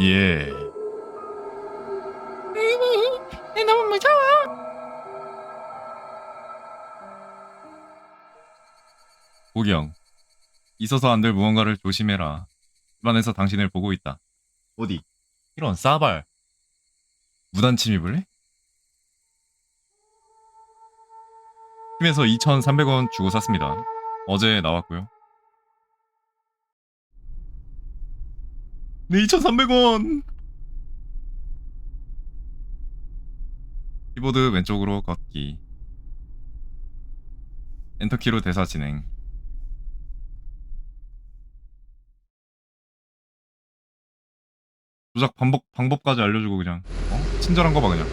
예. 너무 무서워. 보경. 있어서 안 될 무언가를 조심해라. 집안에서 당신을 보고 있다. 어디? 이런 싸발. 무단 침입을 해? 팀에서 2,300원 주고 샀습니다. 어제 나왔고요. 네, 2,300원! 키보드 왼쪽으로 걷기. 엔터키로 대사 진행. 조작 방법, 방법까지 알려주고 그냥 어? 친절한 거 봐 그냥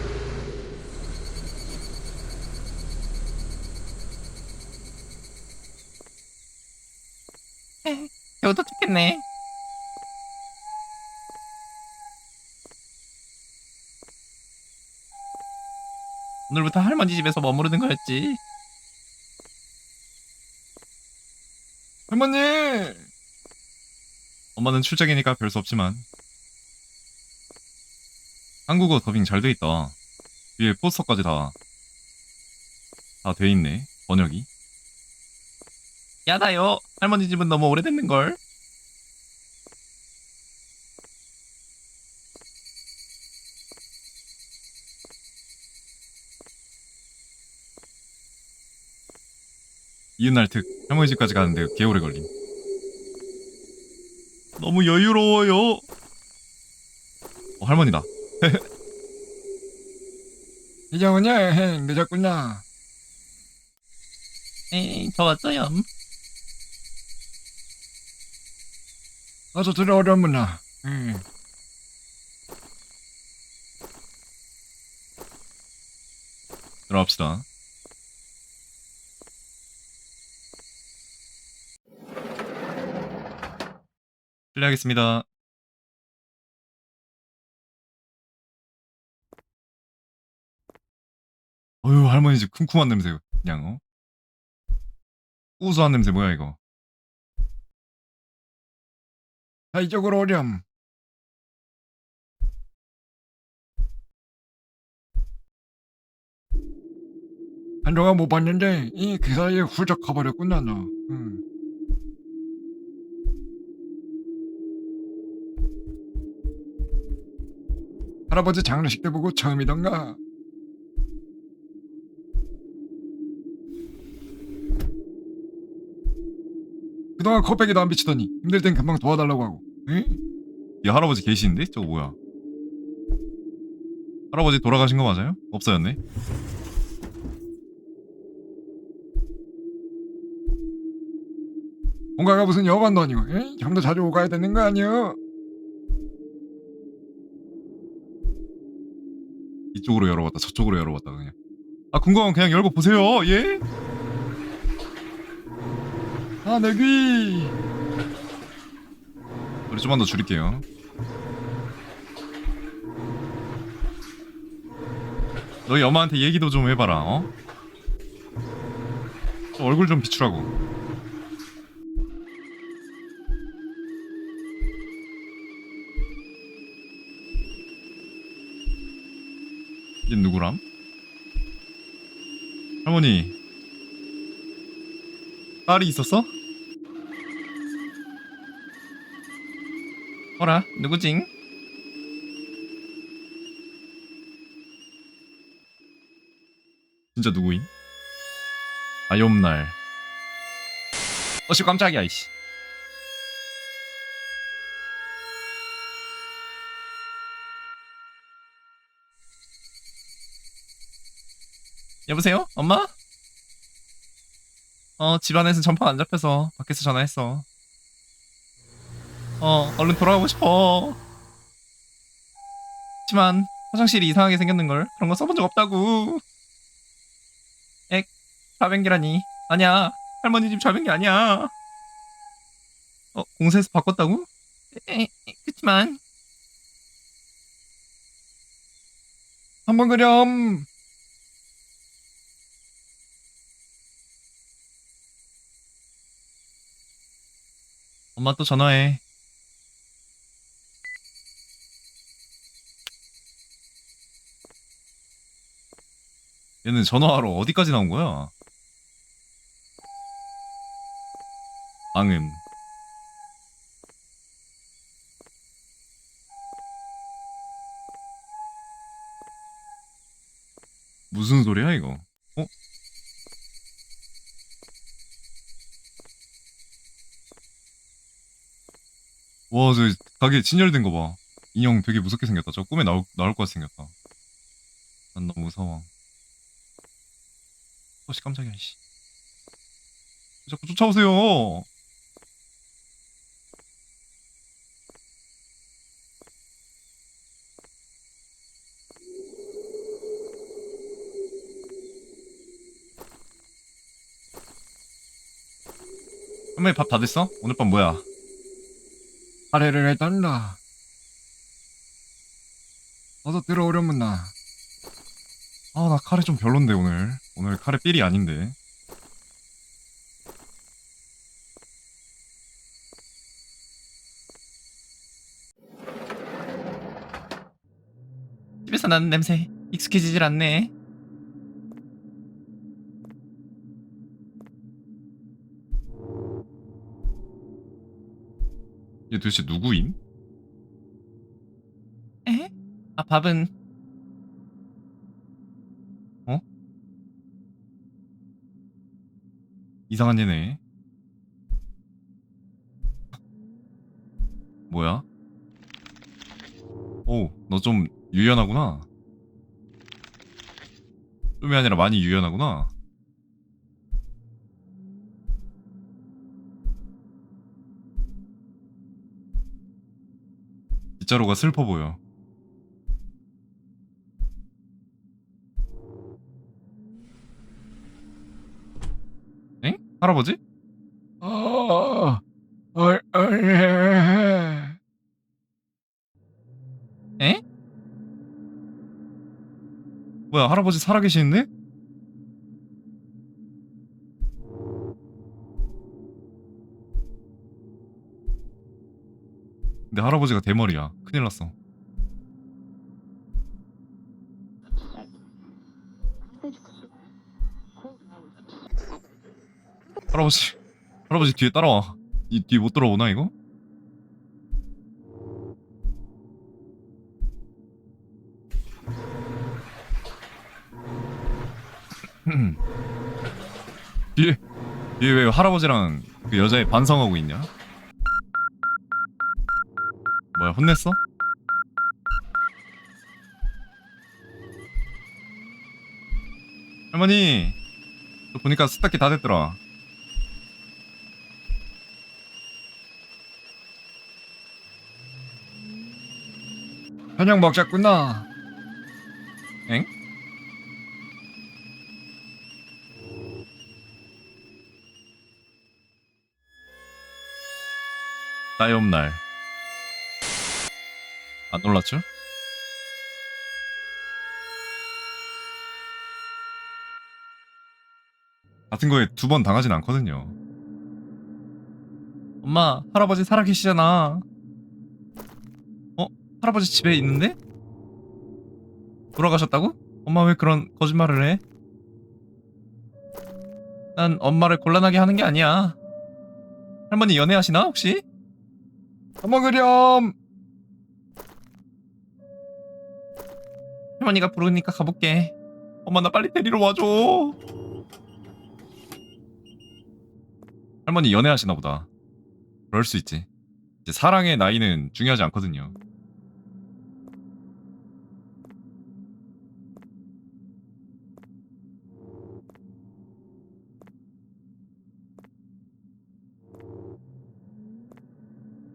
겨우 도착했네. 오늘부터 할머니 집에서 머무르는 거였지. 할머니 엄마는 출첵이니까 별 수 없지만 한국어 더빙 잘 돼 있다 위에 포스터까지 다 다 돼 있네 번역이 야다요. 할머니 집은 너무 오래됐는 걸. 이웃날 특 할머니 집까지 가는데 개 오래 걸림 너무 여유로워요 어 할머니다 이제 오냐? 헤, 늦었구나. 에이, 저 왔어요. 어서 들어오려무나. 응. 들어갑시다 실례하겠습니다 어휴 할머니 집 쿰쿰한 냄새 그냥 어 우수한 냄새 뭐야 이거 자, 이쪽으로 오렴. 한동안 못 봤는데 이그 사이에 훌쩍 가버렸구나 너. 응. 할아버지 장례식 때 보고 처음이던가. 그동안 코빼기도 안 비치더니 힘들 땐 금방 도와달라고 하고. 응? 이 할아버지 계시는데? 저거 뭐야? 할아버지 돌아가신 거 맞아요? 없어졌네. 뭔가가 무슨 여관도 아니고, 에? 좀더 자주 오가야 되는 거 아니야? 이쪽으로 열어봤다, 저쪽으로 열어봤다 그냥. 아 궁금하면 그냥 열고 보세요. 예? 아, 내 귀. 우리 좀만 더 줄일게요. 너희 엄마한테 얘기도 좀 해봐라. 어? 좀 얼굴 좀 비추라고. 얘 누구람? 할머니 딸이 있었어? 어라, 누구징? 진짜 누구임? 아염날 어씨 깜짝이야 이씨 여보세요? 엄마? 어, 집안에서 전파 안 잡혀서 밖에서 전화했어. 어, 얼른 돌아가고 싶어. 하지만 화장실이 이상하게 생겼는걸. 그런 거 써본 적 없다고. 액, 좌변기라니. 아니야. 할머니 집 좌변기 아니야. 어, 공사에서 바꿨다고? 에, 에, 그치만. 한번 그렴. 엄마 또 전화해. 얘는 전화하러 어디까지 나온 거야? 방음. 무슨 소리야 이거? 어? 와, 저 가게 진열된 거 봐. 인형 되게 무섭게 생겼다. 저 꿈에 나올, 나올 것 같이 생겼다. 난 너무 무서워. 어씨 깜짝이야, 씨. 자꾸 쫓아오세요. 할머니 밥 다 됐어? 오늘 밤 뭐야? 카레를 해달라. 어서 들어오려면 나. 아, 나 카레 좀 별론데, 오늘. 오늘 카레 삘이 아닌데. 집에서 나는 냄새 익숙해지질 않네. 얘 도대체 누구임? 에? 아 밥은 이상한 얘네. 뭐야? 오, 너 좀 유연하구나. 좀이 아니라 많이 유연하구나. 빗자루가 슬퍼 보여. 엥? 할아버지? 아, 어, 어, 예. 뭐야, 할아버지 살아계시는데? 할아버지가 대머리야. 큰일 났어. 할아버지, 할아버지 뒤에 따라와. 이 뒤에 못 들어오나 이거? 뒤에 뒤에 왜 할아버지랑 그 여자애 반성하고 있냐? 뭐야 혼냈어? 할머니 저 보니까 스타키 다 됐더라 저녁 먹자꾸나. 엥? 따염날 안 놀랐죠? 같은 거에 두 번 당하진 않거든요 엄마 할아버지 살아계시잖아. 어 할아버지 집에 있는데? 돌아가셨다고? 엄마 왜 그런 거짓말을 해? 난 엄마를 곤란하게 하는 게 아니야. 할머니 연애하시나 혹시? 먹으렴. 할머니가 부르니까 가볼게. 엄마 나 빨리 데리러 와줘. 할머니 연애하시나 보다 그럴 수 있지 이제 사랑의 나이는 중요하지 않거든요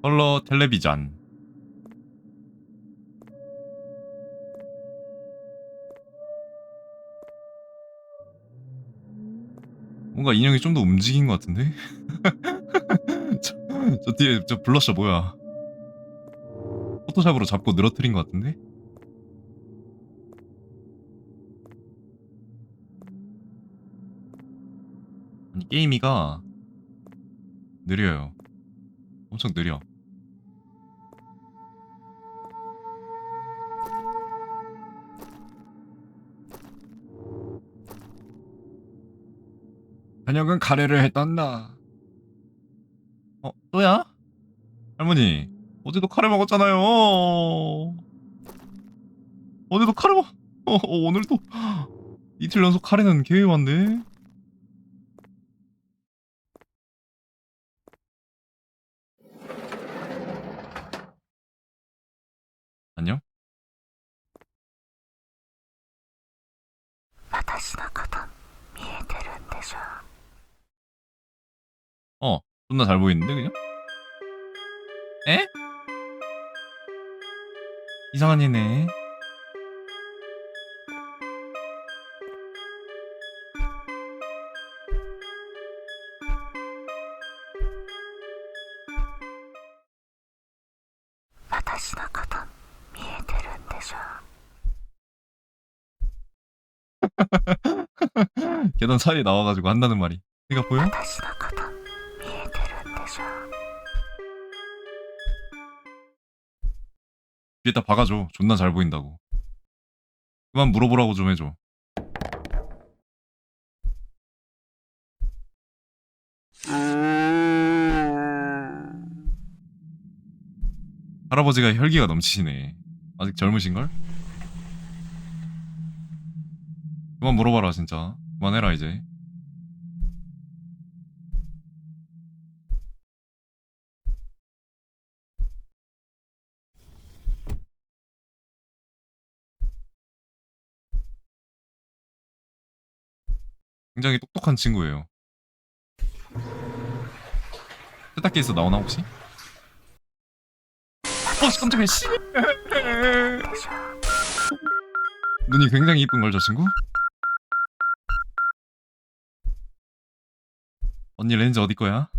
컬러 텔레비전 뭔가 인형이 좀 더 움직인 것 같은데? 저, 저 뒤에 저 블러셔 뭐야? 포토샵으로 잡고 늘어뜨린 것 같은데? 아니 게임이가 느려요. 엄청 느려. 저녁은 카레를 했단다. 어, 또야? 할머니, 어제도 카레 먹었잖아요. 어제도 카레 먹, 어, 어, 오늘도 이틀 연속 카레는 개외반데. 안녕? 私のこ 존나 잘 보이는데 그냥? 에? 이상한 애네 계단 사이에 나와가지고 한다는 말이 내가 보여? 뒤에다 박아줘. 존나 잘 보인다고. 그만 물어보라고 좀 해줘. 할아버지가 혈기가 넘치시네. 아직 젊으신걸? 그만 물어봐라 진짜. 그만해라 이제. 굉장히 똑똑한 친구예요. 세탁기에서 나오나 혹시? 어, 씨, 깜짝이야, 씨. 눈이 굉장히 이쁜 걸, 저 친구? 언니 렌즈 어디 거야?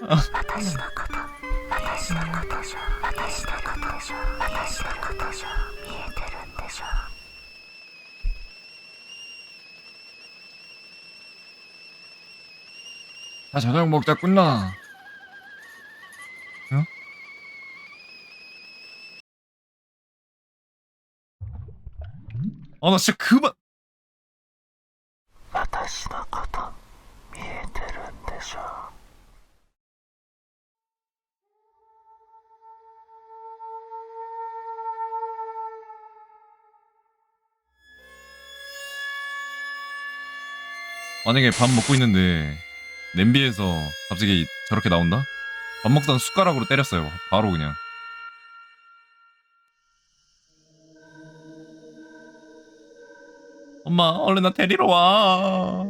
私 私のこと私のことでしょ私のことでしょ私のことでしょ見えてるんでしょ 자, 저녁 먹자 끝나. 아, 나 진짜 그만! 私のこと見えてるんでしょ 만약에 밥 먹고 있는데 냄비에서 갑자기 저렇게 나온다? 밥 먹다가 숟가락으로 때렸어요. 바로 그냥. 엄마, 얼른 나 데리러 와.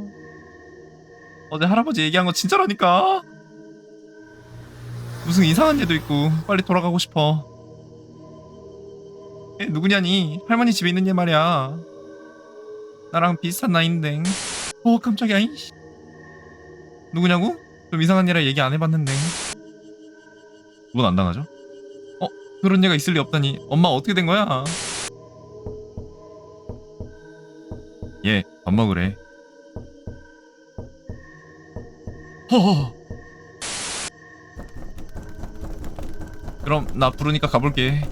어제 할아버지 얘기한 거 진짜라니까. 무슨 이상한 애도 있고 빨리 돌아가고 싶어. 얘 누구냐니? 할머니 집에 있는 얘 말이야. 나랑 비슷한 나이인데. 어 깜짝이야. 이씨. 누구냐고? 좀 이상한 얘라 얘기 안 해봤는데. 그건 안 당하죠? 그런 얘가 있을 리 없다니. 엄마 어떻게 된 거야? 예, 밥 먹으래. 허. 그럼 나 부르니까 가볼게.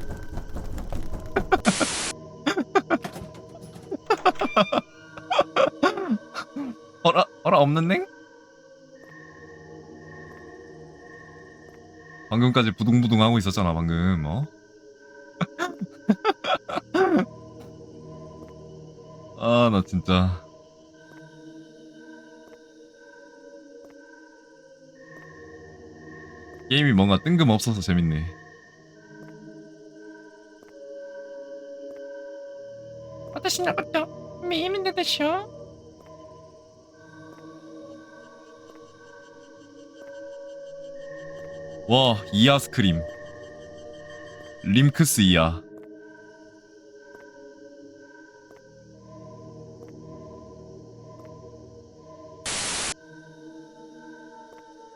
어라 어라 없는 냉? 방금까지 부둥부둥 하고 있었잖아, 방금, 어? 아, 나 진짜. 게임이 뭔가 뜬금없어서 재밌네. 私のこと見えるでしょ 와, 이하 스크림. 림크스 이하.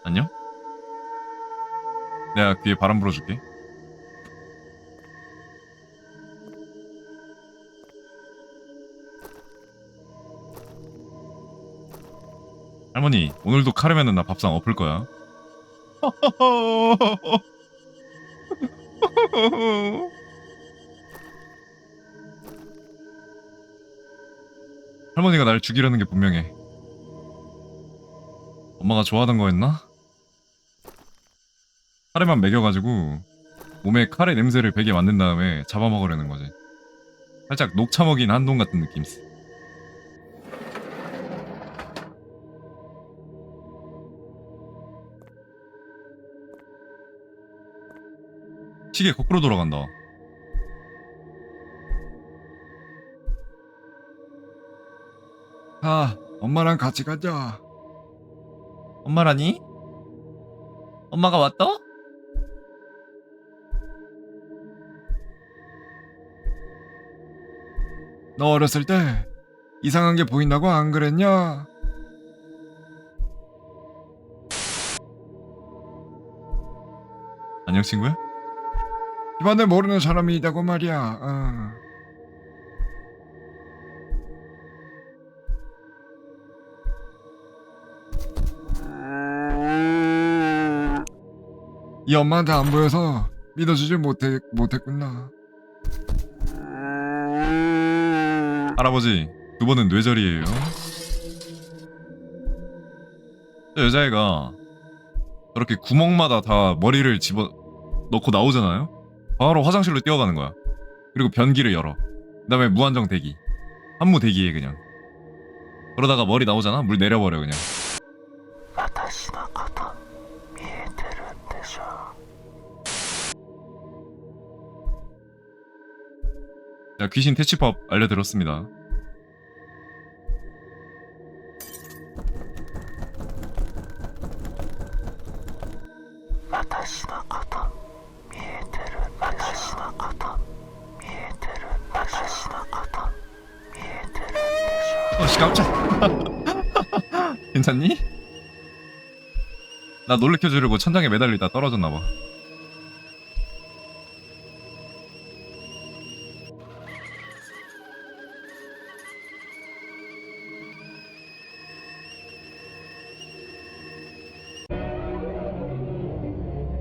안녕? 내가 귀에 바람 불어줄게. 할머니, 오늘도 카르면은 나 밥상 엎을 거야. 할머니가 날 죽이려는 게 분명해. 엄마가 좋아하던 거였나? 카레만 먹여가지고 몸에 카레 냄새를 배게 만든 다음에 잡아먹으려는 거지. 살짝 녹차 먹인 한동 같은 느낌. 시계 거꾸로 돌아간다. 아, 엄마랑 같이 가자. 엄마라니? 엄마가 왔다? 너 어렸을 때 이상한 게 보인다고 안 그랬냐? 안녕 친구야? 집안에 모르는 사람이 있다고 말이야. 어. 이 엄마한테 안 보여서 믿어주지 못해, 못했구나. 할아버지 두 번은 뇌절이에요. 저 여자애가 저렇게 구멍마다 다 머리를 집어 넣고 나오잖아요. 바로 화장실로 뛰어가는 거야. 그리고 변기를 열어. 그 다음에 무한정 대기. 한무 대기해 그냥. 그러다가 머리 나오잖아? 물 내려버려 그냥. 자, 귀신 퇴치법 알려드렸습니다. 나 놀래켜 주려고 천장에 매달리다 떨어졌나봐.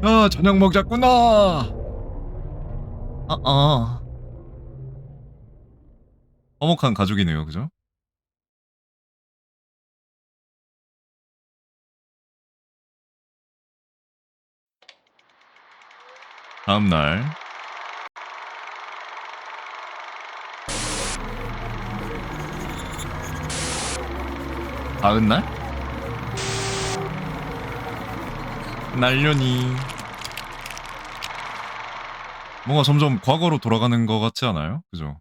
야, 저녁 먹자꾸나. 어, 어. 화목한 가족이네요, 그죠? 다음 날 다음 날 날려니 뭔가 점점 과거로 돌아가는 것 같지 않아요? 그죠?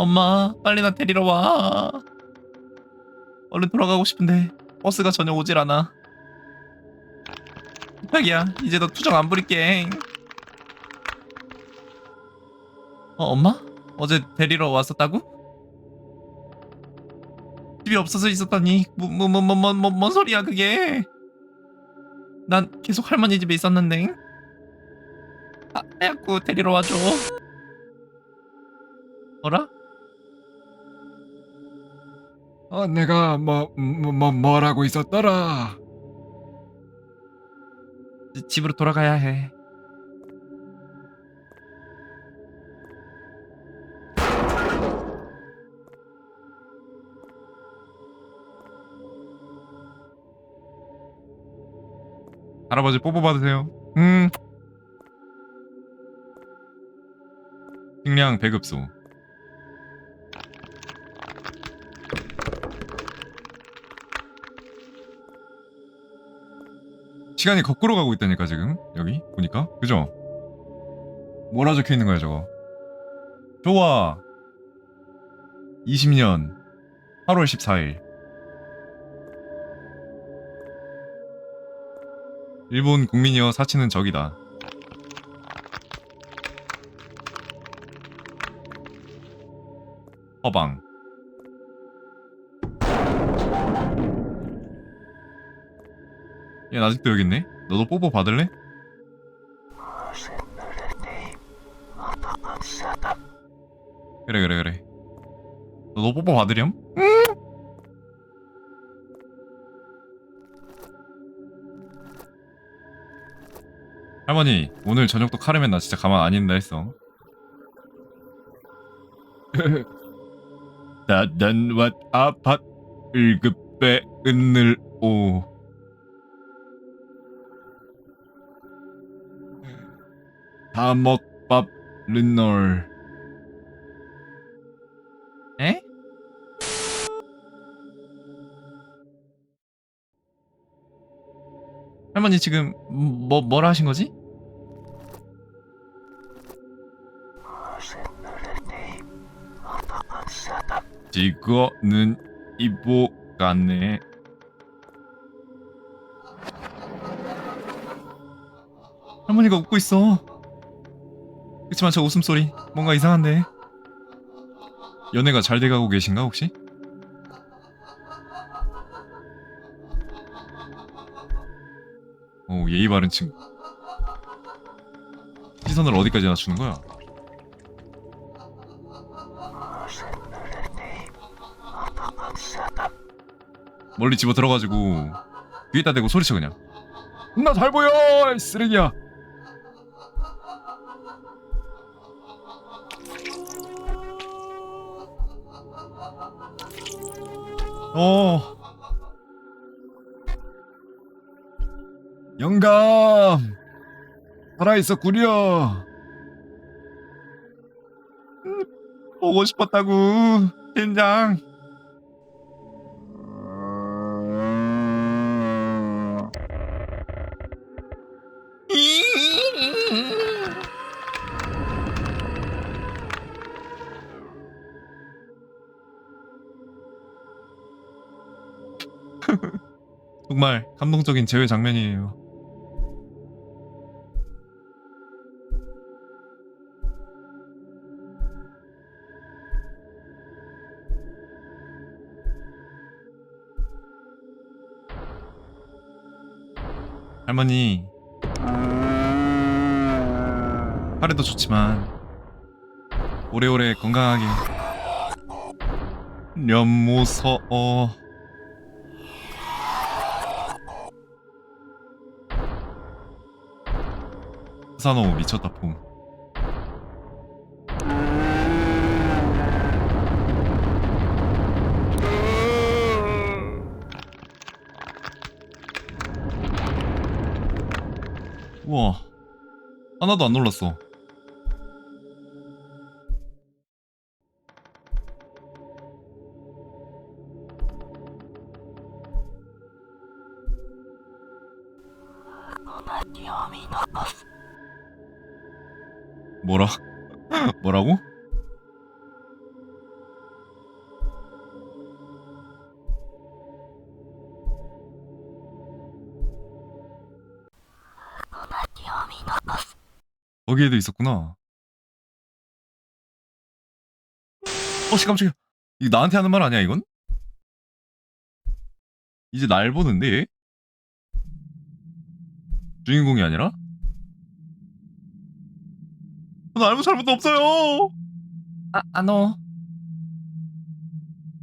엄마, 빨리 나 데리러 와. 얼른 돌아가고 싶은데 버스가 전혀 오질 않아. 부탁이야, 이제 너 투정 안 부릴게. 어, 엄마? 어제 데리러 왔었다고? 집이 없어서 있었더니 뭐뭐뭐뭐뭔 뭔 소리야 그게? 난 계속 할머니 집에 있었는데. 아, 하얗고 데리러 와줘. 어라? 어, 내가 뭐, 뭐, 뭐 뭐라고 있었더라. 집으로 돌아가야 해. 할아버지 뽀뽀 받으세요. 음, 식량 배급소. 시간이 거꾸로 가고 있다니까 지금 여기 보니까 그죠? 뭐라 적혀 있는 거야 저거? 좋아. 20년 8월 14일. 일본 국민이여 사치는 적이다. 허방. 얘 아직도 여기 있네? 너도 뽀뽀 받을래? 그래 그래 그래. 너 뽀뽀 받으렴? 할머니 오늘 저녁도 카르멘 나 진짜 가만 안 있는다 했어 나단왓 아팟 을급배 은늘 오 다먹밥 른널 에? 할머니 지금 뭐 뭐라 하신 거지? 지거는 이보 같네 할머니가 웃고 있어. 그렇지만 저 웃음소리 뭔가 이상한데. 연애가 잘 돼가고 계신가 혹시? 오 예의 바른 친구 시선을 어디까지 낮추는 거야? 멀리 집어 들어가지고 귀에다 대고 소리쳐 그냥 나 잘 보여 이 쓰레기야 어 영감 살아 있었구려 보고 싶었다고. 젠장. 정말 감동적인 재회 장면이에요. 할머니. 하루도 좋지만 오래오래 건강하게. 연무서 어 사노 미쳤다 폼 우와. 하나도 안 놀랐어 뭐라 뭐라고? 거기에도 있었구나. 어씨 깜짝이야. 이거 나한테 하는 말 아니야 이건? 이제 날 보는데 얘? 주인공이 아니라? 나 아무 잘못도 없어요. 아, 아노.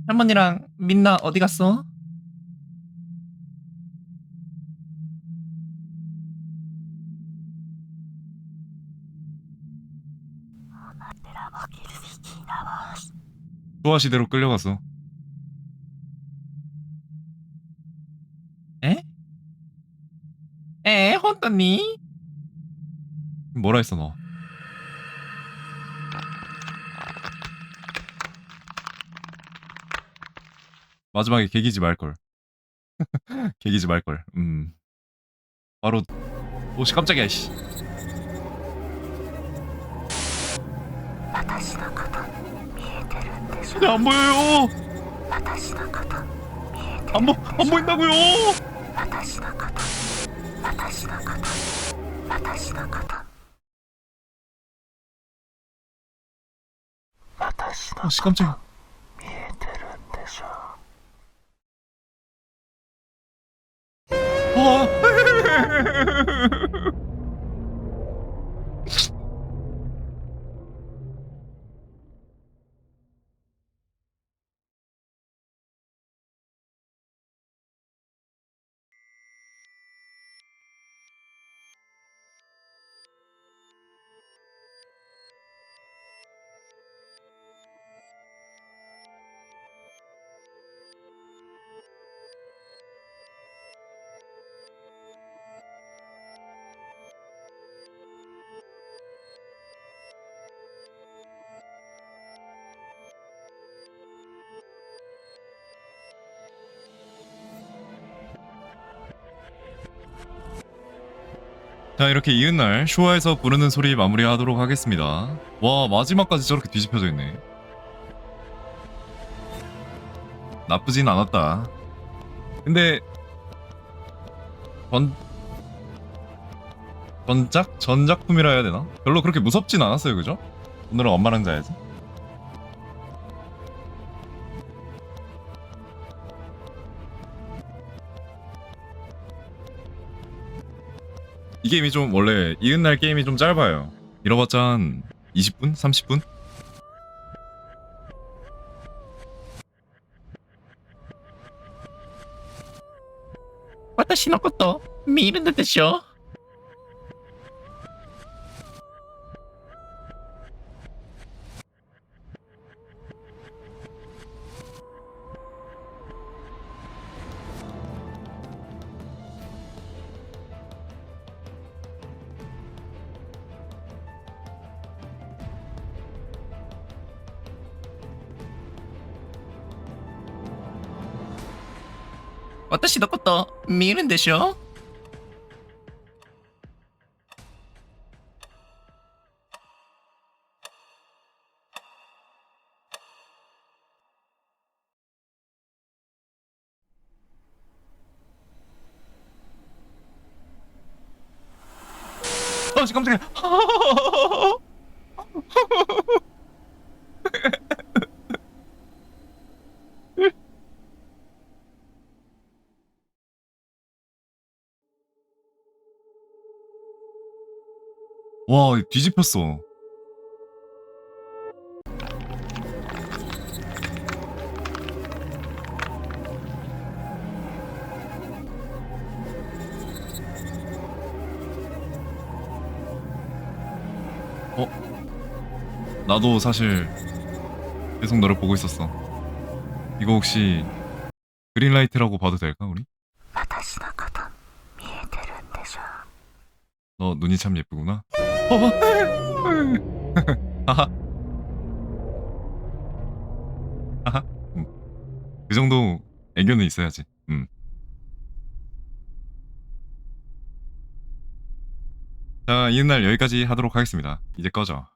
할머니랑 민나 어디 갔어? 소아 시대로 끌려갔어. 에? 에, 혼떠니? 뭐라 했어 너? 마지막에 개기지 말걸. 개기지 말걸. 음. 바로 오씨 깜짝이야 씨. 야, 네, 안 보여요. 안 보, 안 보인다고요. 아, 씨 깜짝이야. 자 이렇게 이은날 쇼와에서 부르는 소리 마무리하도록 하겠습니다. 와 마지막까지 저렇게 뒤집혀져 있네. 나쁘진 않았다. 근데 전 전작 전작품이라 해야 되나? 별로 그렇게 무섭진 않았어요, 그죠? 오늘은 엄마랑 자야지. 이 게임이 좀 원래 이은날 게임이 좀 짧아요. 이러봤자 한 20분? 30분? 私のこと見るのでしょ 私のこと見るんでしょ？あ、時間も。はあ 와 뒤집혔어 어? 나도 사실 계속 너를 보고 있었어. 이거 혹시 그린라이트라고 봐도 될까 우리? 너 눈이 참 예쁘구나. 어, 하하. 하하. 음. 그 정도 애교는 있어야지. 음. 자, 이날 여기까지 하도록 하겠습니다. 이제 꺼져.